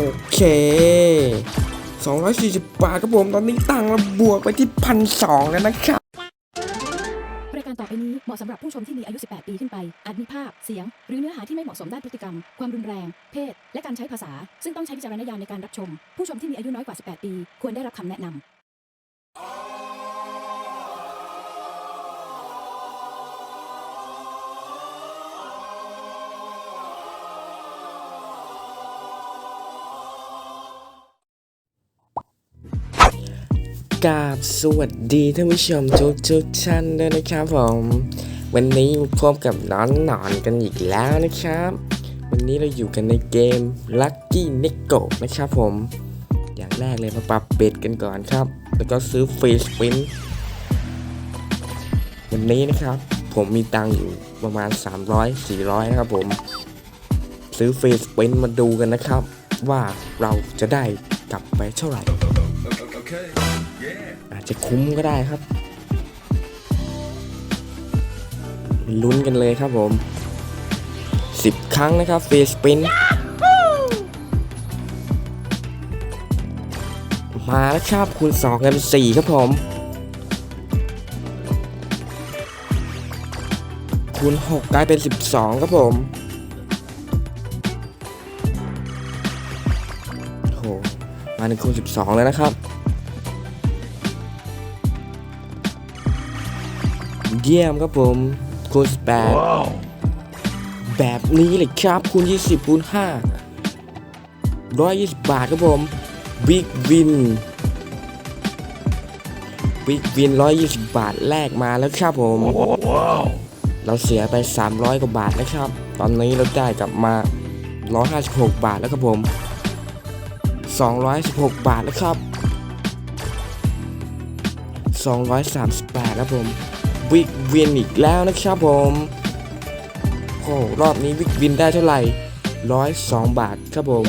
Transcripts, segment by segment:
โอเค240บาทครับผมตอนนี้ตังค์เราบวกไปที่พันสองแล้วนะครับรายการต่อไปนี้เหมาะสำหรับผู้ชมที่มีอายุ 18 ปีขึ้นไป อาจมีภาพ เสียง หรือเนื้อหาที่ไม่เหมาะสมด้านพฤติกรรม ความรุนแรง เพศ และการใช้ภาษา ซึ่งต้องใช้วิจารณญาณในการรับชม ผู้ชมที่มีอายุน้อยกว่า 18 ปี ควรได้รับคำแนะนำ กาบสวัสดีท่านผู้ชมทุกทุกๆท่านด้วยนะครับผม วันนี้พบกับน้องหนอนกันอีกแล้วนะครับ วันนี้เราอยู่กันในเกม Lucky n e c o นะครับผม อย่างแรกเลยมาปรับเบ็ดกันก่อนครับ แล้วก็ซื้อฟรีสปินวันนี้นะครับ ผมมีตังค์อยู่ประมาณ 300-400 นะครับผม ซื้อฟรีสปินมาดูกันนะครับ ว่าเราจะได้กลับไปเท่าไหร่ อาจจะคุ้มก็ได้ครับลุ้นกันเลยครับผม 10 ครั้งนะครับฟรีสปิน มาแล้วครับคูณ2กัน4ครับผม คูณ 6 กลายเป็น 12 ครับผม มาถึงคูณ12แล้วนะครับ เยี่ยมครับผมคูณ18 Wow. แบบนี้เลยครับคูณ20คูณ5 120 บาทครับผมบิ๊กวินบิ๊กวิน 120 บาทแลกมาแล้วครับผม Wow. เราเสียไป 300 กว่าบาทนะครับ ตอนนี้เราได้กลับมา 156 บาทแล้วครับผม 216 บาทแล้วครับ 238แล้วผมวิกวินอีกแล้วนะครับผมโอ้รอบนี้วิกวินได้เท่าไหร่ 102 บาทครับผม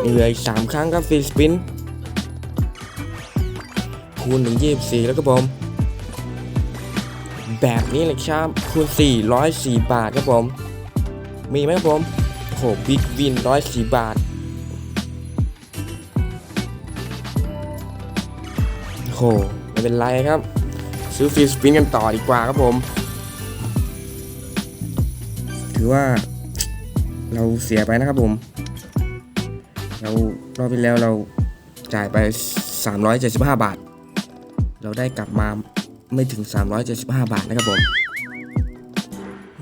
เหลืออีก 3 ครั้งครับฟรีสปินคูณถึง24 แล้วครับผม แบบนี้เลยครับคูณ 404 บาทครับผม มีไหมครับผมโหบิ๊กวิน 104 บาท หไม่เป็นไรครับ ซื้อฟรีสปินกันต่อดีกว่าครับผม ถือว่าเราเสียไปนะครับผม เรารอบที่แล้วเราจ่ายไป 375 บาท เราได้กลับมาไม่ถึง 375 บาทนะครับผม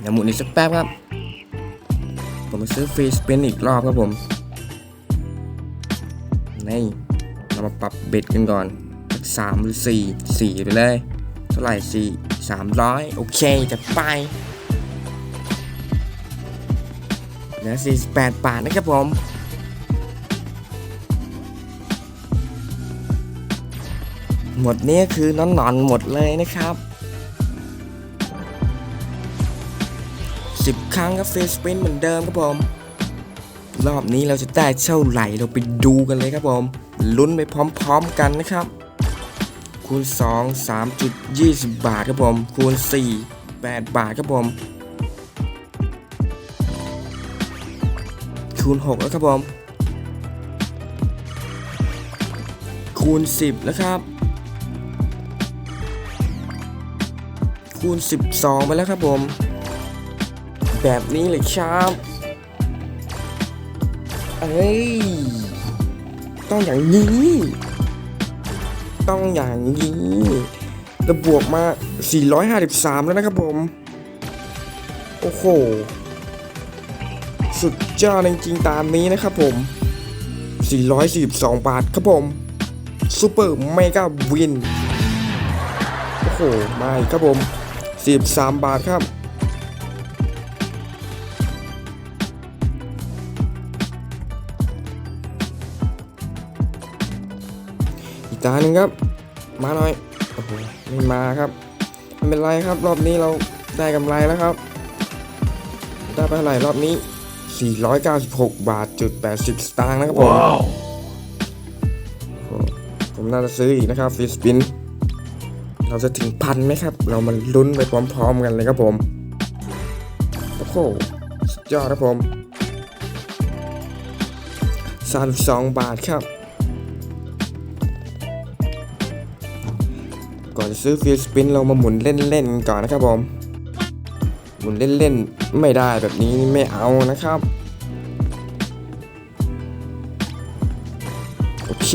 เดี๋ยวหมุนอีกสักแป๊บครับ ผมมาซื้อฟรีสปินอีกรอบครับผม นี่ เรามาปรับเบ็ดกันก่อน สามหรือสี่สี่ไปเลย เท่าไหร่สี่สามร้อยโอเคจะไปเหลือสี่สิบแปดบาทนะครับผมหมดนี้คือนอนนอนๆหมดเลยนะครับ 10 ครั้งกับฟรีสปินเหมือนเดิมครับผม รอบนี้เราจะได้เท่าไหร่เราไปดูกันเลยครับผม ลุ้นไปพร้อมๆกันนะครับ คูณ 2 3.20 บาทครับผม คูณ 4 8 บาทครับผม คูณ 6 แล้วครับผม คูณ 10 แล้วครับ คูณ 12 ไปแล้วครับผม แบบนี้เลยครับเอ้ย ต้องอย่างนี้ ต้องอย่างนี้ระบวกมา 453 แล้วนะครับผม โอ้โห สุดยอดจริงๆตามนี้นะครับผม 442 บาทครับผมซูเปอร์เมกาวิน โอ้โห มาอีกครับผม43บาทครับอีกตาหนึ่งครับ มาหน่อยโอ้โหไม่มาครับไม่เป็นไรครับ รอบนี้เราได้กำไรแล้วครับ ได้ไปเท่าไหร่รอบนี้ 496 บาทจุด80 สตางค์นะครับผม Wow. ผมน่าจะซื้ออีกนะครับฟิสปิน เราจะถึงพันไหมครับ เรามันลุ้นไปพร้อมๆกันเลยครับผม โอ้โหสุดยอดครับผม32บาทครับ ก่อนซื้อฟิลสปินเรามาหมุนเล่นๆก่อนนะครับผมหมุนเล่นๆไม่ได้แบบนี้ไม่เอานะครับโอเค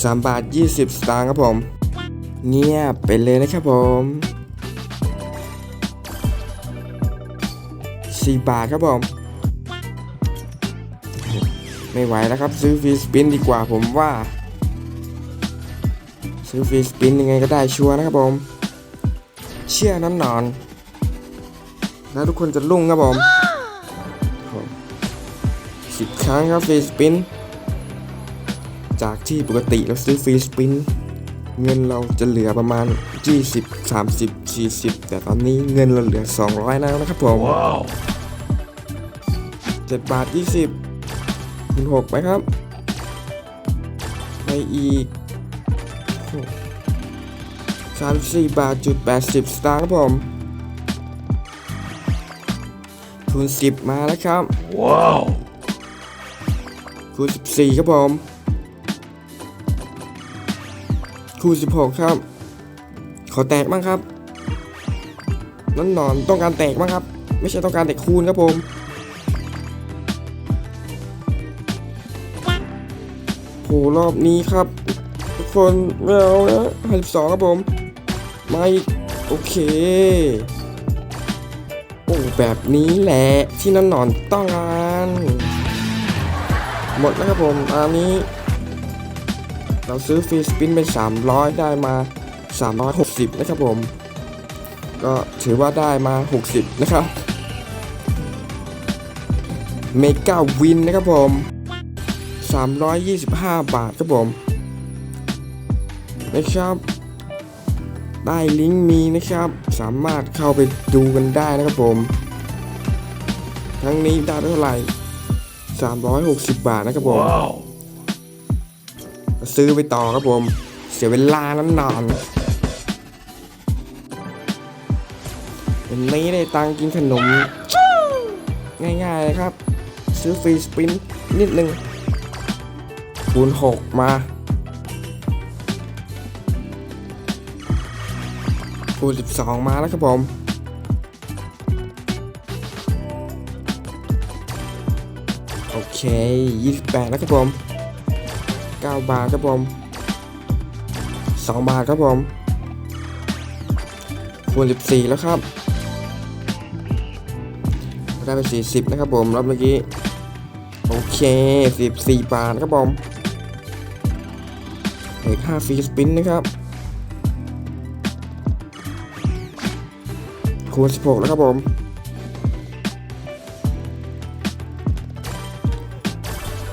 3บาท20สตางค์ครับผม เงียบไปเลยนะครับผม4บาทครับผม ไม่ไหวแล้วครับ ซื้อฟีสปินดีกว่าผมว่า ซื้อฟรีสปินยังไงก็ได้ชัวร์นะครับผม เชื่อน้ำนอน แล้วทุกคนจะรุ่งครับผมสิบครั้งครับฟรีสปิน จากที่ปกติเราซื้อฟรีสปิน เงินเราจะเหลือประมาณ 20 30 40 แต่ตอนนี้เงินเราเหลือ 200แล้วนะครับผม Wow. 7บาท 20คูณ6ไปครับไปอีก 34บาทจุด80 สตางค์ครับผมคูณ10 มาแล้วครับ Wow. คูณ14 ครับผมคูณ16 ครับ ขอแตกบ้างครับนั่นนอนต้องการแตกบ้างครับ ไม่ใช่ต้องการแตกคูณครับผมโหรอบนี้ครับ ทุกคนไม่เอานะ52ครับผม ไมาอีกโอเค โอ้แบบนี้แหละที่นั่นนอนต้องการหมดแล้วครับผมอันนี้ เราซื้อฟรีสปินเป็น300 ได้มา 360 นะครับผม ก็ถือว่าได้มา 60 นะครับ เมกาวินนะครับผม 325 บาทครับผมนะครับ ได้ลิงก์มีนะครับ สามารถเข้าไปดูกันได้นะครับผม ทั้งนี้ได้ไปเท่าไหร่ 360 บาทนะครับผม Wow. ซื้อไปต่อครับผม เสียเวลานั้นนอนวันนี้ได้ตังค์กินขนม ง่ายๆเลยครับ ซื้อฟรีสปินนิดนึงคูณ6มา คูณ12 มาแล้วครับผมโอเค28แล้วครับผม9 บาทครับผม2 บาทครับผมคูณ14 แล้วครับ ได้ไป40 นะครับผมรอบเมื่อกี้ โอเค 14 บาทครับผมเหลือ5ฟรีสปินนะครับ คูณ 16แล้วครับผม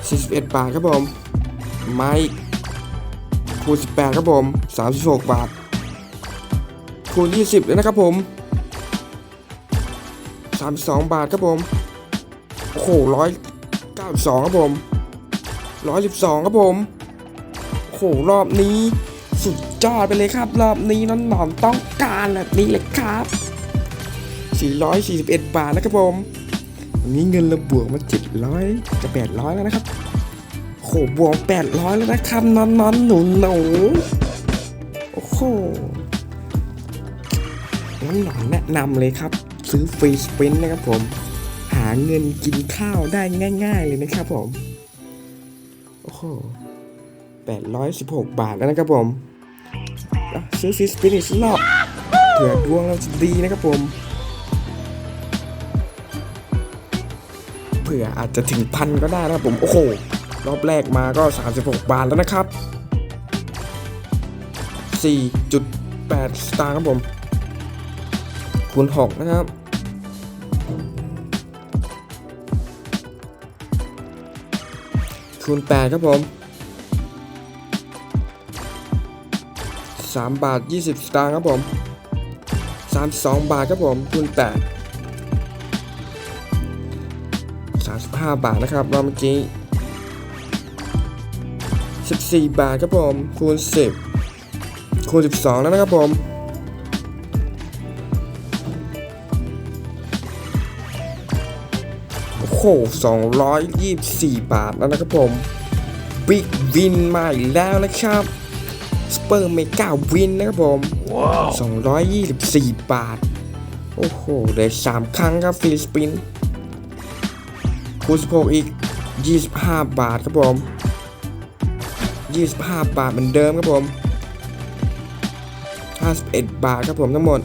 41บาทครับผม ไม้คูณ18ครับผม36บาท คูณ20เลยนะครับผม32บาทครับผม โอ้โหร้อยเก้าสองครับผมร้อยสิบสองครับผม โอ้โหรอบนี้ สุดยอดไปเลยครับ รอบนี้น้องหนอมต้องการแบบนี้เลยครับ 441 บาทนะครับผมวันนี้เงินเราบวกมา700จะ800 แล้วนะครับโอ้โหบวก800 แล้วนะครับนอนนอนหนูหนูโอ้โหน้องหนอนแนะนำเลยครับ ซื้อฟรีสปินนะครับผม หาเงินกินข้าวได้ง่าย ๆ เลยนะครับผม โอ้โห816 บาทแล้วนะครับผม ซื้อฟรีสปินอีกสักรอบเผื่อดวงเราจะดีนะครับผม เผื่ออาจจะถึงพันก็ได้นะครับผมโอ้โหรอบแรกมาก็ 36 บาทแล้วนะครับ 4.8 สตางค์ครับผม คูณ 6 นะครับ คูณ 8 ครับผม 3 บาท 20 สตางค์ครับผม 32 บาทครับผม คูณ 8 35 บาทนะครับรอบเมื่อกี้ 14 บาทครับผมคูณ 10 คูณ 12 แล้วนะครับผมโอ้โหโห224 บาทแล้วนะครับผมบิ๊กวินมาอีกแล้วนะครับสเปอร์เมกาวินนะครับผม224 บาท โอ้โหได้3ครั้งครับฟรีสปิน คูณ16อีก 25 บาทครับผม 25 บาทเหมือนเดิมครับผม 51 บาทครับผมทั้งหมด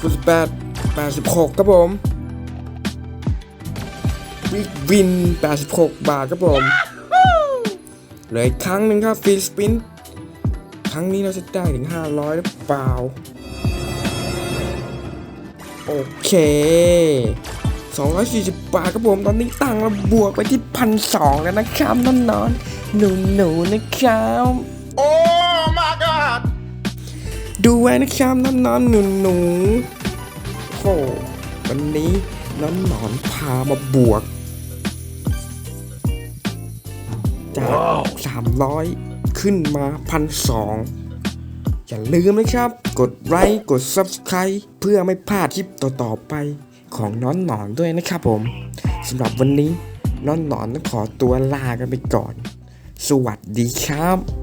คูณ18 86ครับผมวิกวิน 86 บาทครับผมเหลืออีกครั้งหนึ่งครับฟรีสปินครั้งนี้เราจะได้ถึง 500 หรือเปล่า โอเค 240บาทครับผมตอนนี้ตั้งเราบวกไปที่พันสองแล้วนะครับนอนนอนหนูหนูๆนะครับ Oh my God! ดูไว้นะครับน้องนอนหนูหนูๆโอ้โหวันนี้น้องหนอนพามาบวกจากสามร้อยขึ้นมาพันสองอย่าลืมนะครับ กดไลค์กด Subscribe เพื่อไม่พลาดคลิปต่อ ๆ ไป ของน้อนหนอนด้วยนะครับผมสำหรับวันนี้น้อนหนอนต้องขอตัวลากันไปก่อน สวัสดีครับ